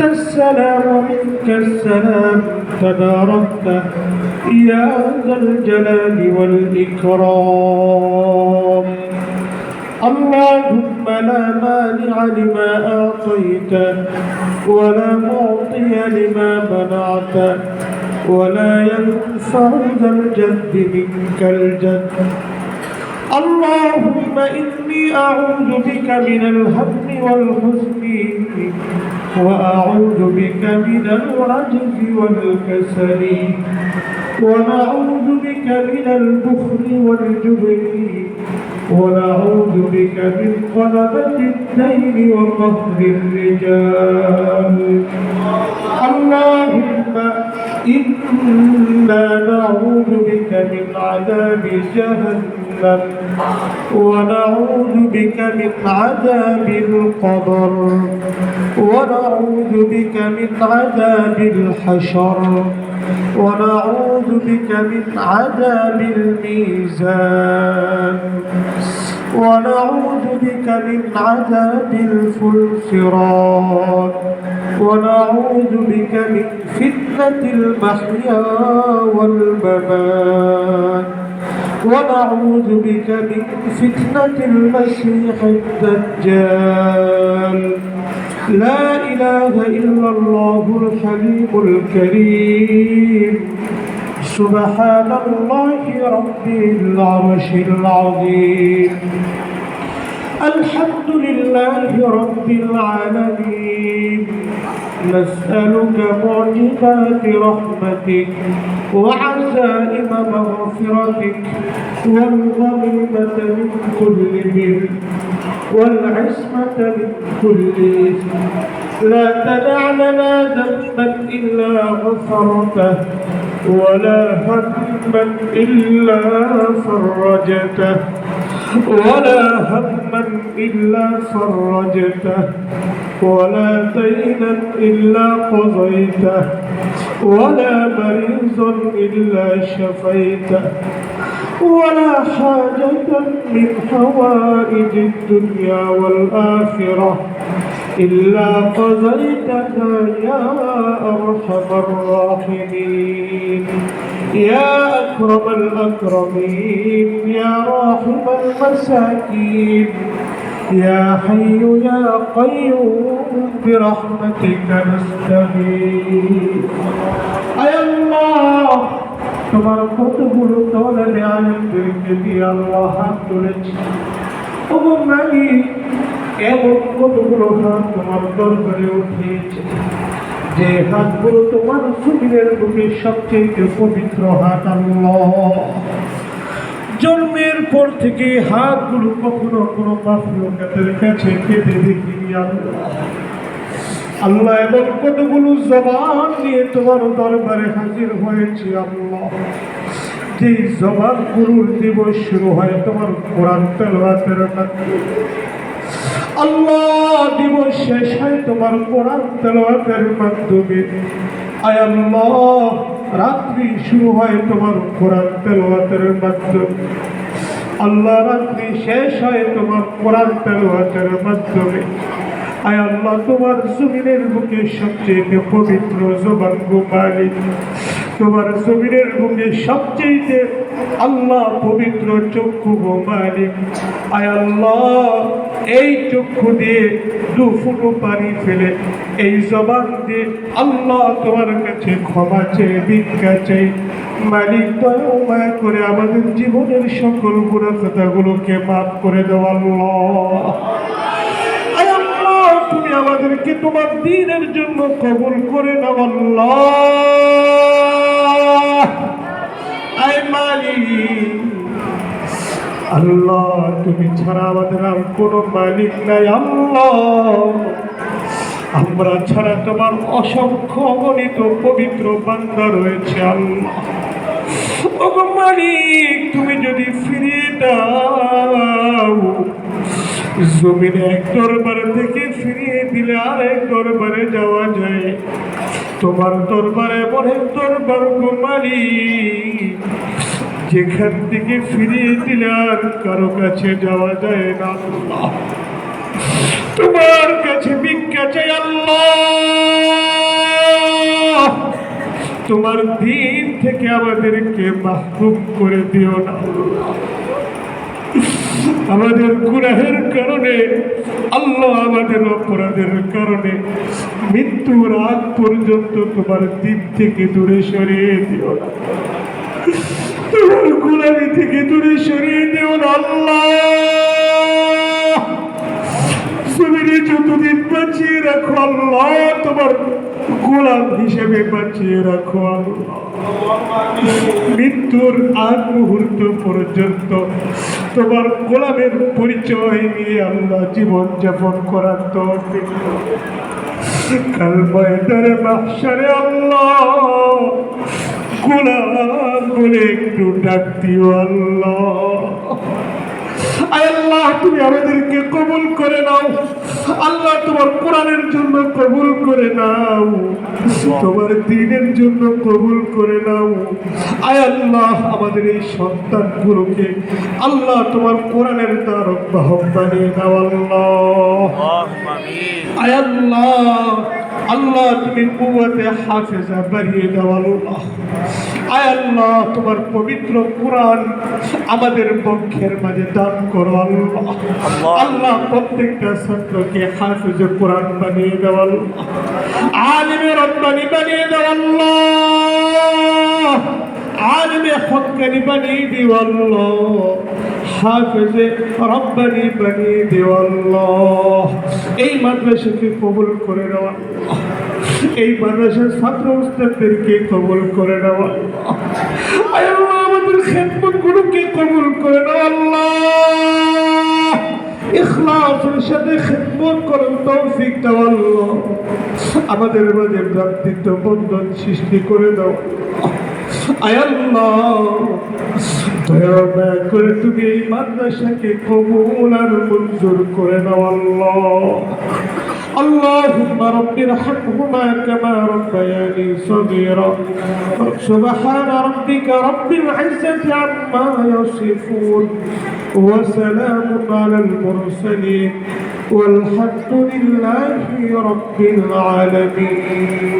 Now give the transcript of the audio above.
السلام ومنك السلام تباركت يا ذا الجلال والإكرام. اللهم لا مانع لما أعطيت ولا معطي لما منعت ولا ينفع ذا الجد منك الجد. اللهم إني أعوذ بك من الهم والحزن وأعوذ بك من العجز والكسل ونعوذ بك من البخل والجبن ونعوذ بك من غلبة الدين وقهر الرجال. اللهم إنا نعوذ بك من عذاب جهنم ونعوذ بك من عذاب القبر ونعوذ بك من عذاب الحشر. ونعوذ بك من عذاب الميزان. ونعوذ بك من عذاب الفلسرات ونعوذ بك من فتنة المحيا والممات. ونعوذ بك من فتنة المسيح الدجال. لا إله إلا الله الحليم الكريم. سبحان الله رب العرش العظيم. الحمد لله رب العالمين. نسألك معجبات رحمتك وعزائم مغفرتك والغنيمة من كل بر. والعصمة من كل إثم لا تدع لنا ذنبا إلا غفرته ولا هما إلا فرجته ولا هما إلا فرجته ولا دينا إلا قضيته ولا مريضا إلا شفيته. ولا حاجة من حوائج الدنيا والآخرة. إلا قضيتها يا أرحم الراحمين. يا أكرم الأكرمين. يا راحم المساكين. يا حي يا قيوم برحمتك نستغيث. أي الله তোমার কতগুলো দলের আলেমদেরকে দিয়ে আল্লাহ হাত তুলেছে। ও এমন কতগুলো হাত তোমার দরবারে উঠিয়েছে? যে হাতগুলো তোমার শরীরের বুকে সবচেয়ে পবিত্র হাত আল্লাহ। জন্মের পর থেকে হাতগুলো কখনো কোনো মাফলুকাতের কাছে কেঁদে দেখিনি আল্লাহ। আল্লাহ এমন কতগুলো জবান নিয়ে তোমার দরবারে হাজির হয়েছে আল্লাহ। যে জবান গুরুর দিবস শুরু হয়, তোমার কোরআন তেলাওয়াতের আল্লাহ দিবস শেষ হয় তোমার কোরআন তেলাওয়াতের মাধ্যমে। আয় আল্লাহ, রাত্রি শুরু হয় তোমার কোরআন তেলাওয়াতের মাধ্যমে। আল্লাহ, রাত্রি শেষ হয় তোমার কোরআন তেলাওয়াতের মাধ্যমে। আয় আল্লাহ, তোমার জমিনের বুকে সবচেয়ে পবিত্র জবান গোপালী। তোমার জমিনের বুকে সবচেয়ে আল্লাহ পবিত্র চক্ষু মালিক আয় আল্লাহ, এই চক্ষু দিয়ে দু ফুটো পানি ফেলে, এই জবান দিয়ে আল্লাহ তোমার কাছে ক্ষমা চেয়ে ভিক্ষা চাই। মালিক, দয়া করে আমাদের জীবনের সকল গুণা কথাগুলোকে মাফ করে দেওয়া আল্লাহ। তোমার দিনের জন্য কবুল করে নাও আল্লাহ। আয় মালিক। আল্লাহ, তুমি ছাড়া আমাদের আর কোনো মালিক নাই, আল্লাহ। আমরা ছাড়া তোমার অসংখ্য অগণিত পবিত্র বান্দা রয়েছে, আল্লাহ। মালিক, তুমি যদি ফিরিয়ে দাও জমিনে এক দরবারে থেকে ফিরিয়ে দিলে আর এক দরবারে যাওয়া যায়। তোমার দরবারে মনে দরবার কুমারী, যেখান থেকে ফিরিয়ে দিলে আর কারও কাছে যাওয়া যায় না। আল্লাহ তোমার কাছে ভিক্ষা চাই আল্লাহ। তোমার দিন থেকে আমাদেরকে মাহরুম করে দিও না। আমাদের গুনাহের কারণে, আল্লাহ আমাদের অপরাধের কারণে, মৃত্যুর আগ পর্যন্ত তোমার দিন থেকে দূরে সরিয়ে দিও তোমার গুলামি থেকে দূরে সরিয়ে দিও না, আল্লাহ। যতদিন বাঁচিয়ে রাখো, আল্লাহ, তোমার গোলাম হিসেবে বাঁচিয়ে রাখো, আল্লাহ। মৃত্যুর আগ মুহূর্ত পর্যন্ত তোমার গোলামের পরিচয় নিয়ে আল্লাহ জীবন যাপন করার তো কাল ময়দানে মাহশারে আল্লাহ। গোলাম বলে একটু ডাক দিও আল্লাহ। আল্লাহ তুমি আমাদেরকে কবুল করে নাও। আল্লাহ তোমার কোরআনের জন্য কবুল করে নাও। তোমার দিনের জন্য কবুল করে নাও। আয় আল্লাহ আমাদের এই সন্তানগুলোকে আল্লাহ তোমার কোরআনের দ্বার অব্যাহত নিয়ে নাও আল্লাহ। আয় আল্লাহ আল্লাহ তুমি কুয়াতে হাফেজা বাড়িয়ে দাও আল্লাহ। আয় আল্লাহ তোমার পবিত্র কোরআন আমাদের পক্ষের মাঝে দান করো আল্লাহ। আল্লাহ। প্রত্যেকটা ছাত্রকে হাফেজ কোরআন বানিয়ে দেওয়াল আল্লাহ। আলিমে রব্বানি বানিয়ে দাও আল্লাহ। দিও আল্লাহ হাফেজে রব্বানি বানিয়ে দিও আল্লাহ এই মাদ্রাসাকে কবুল করে নেওয়া। এই মাদ্রাসার ছাত্র উস্তাদদেরকে কবুল করে নেওয়া। আল্লাহ, আমাদের খেদমত গুলোকে কবুল করে নেওয়া আল্লাহ। ইখলাসের সাথে খেদমত করার তৌফিক দাও আল্লাহ। আমাদের মাঝে ভ্রাতৃত্ব বন্ধন সৃষ্টি করে দাও। করে তুমি এই মাদ্রাসাকে কবুল আর মঞ্জুর করে দাও আল্লাহ اللهم رب ارحمهما كما ربياني صغيرا سبحان ربك رب العزة عما يصفون وسلام على المرسلين والحمد لله رب العالمين